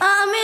আমি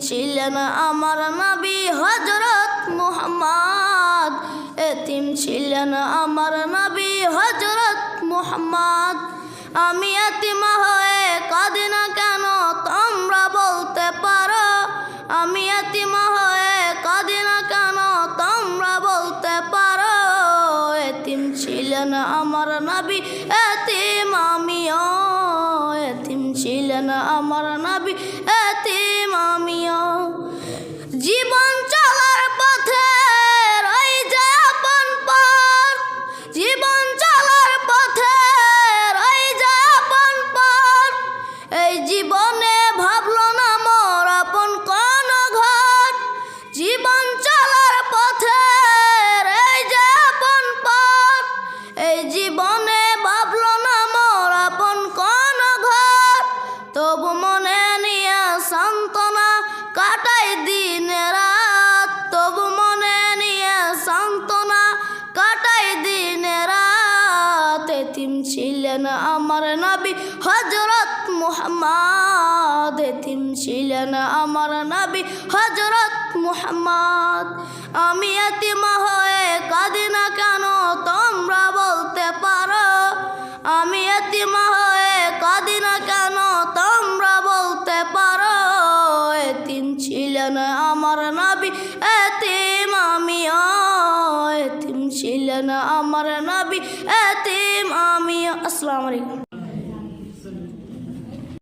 ছিলেন আমার নবী হজরত মুহাম্মদ। এতিম ছিলেন আমার নবী হজরত মুহাম্মদ। আমি এতিম হয়ে কাঁদি না কেন তোমরা বলতে পারো? আমি এতিম হয়ে কাঁদি না কেন তোমরা বলতে পারো? এতিম ছিলেন আমার নবী, এতিম আমিও ছিলেন আমার নবী এতিম আমিও। জীবন চলার পথে রই যে আপন জীবন চলার পথে রই যে আপন এই জীবনে ভাবলো না মোর আপন কোন ঘর। জীবন চলার পথে রই যে আপন এই জীবনে তবু মনে নিয়ে সান্ত্বনা কাটাই দিন রাত। তবু মনে নিয়ে সান্ত্বনা কাটাই দিন রাত। এতিম ছিলেন আমার নবী হজরত মুহাম্মদ। এতিম ছিলেন আমার নবী হজরত মুহাম্মদ। আমি এতিম হয়ে কাঁদি এতিম আমি এতিম ছিলেন আমার নবী। এতিম আমি আসসালামু আলাইকুম।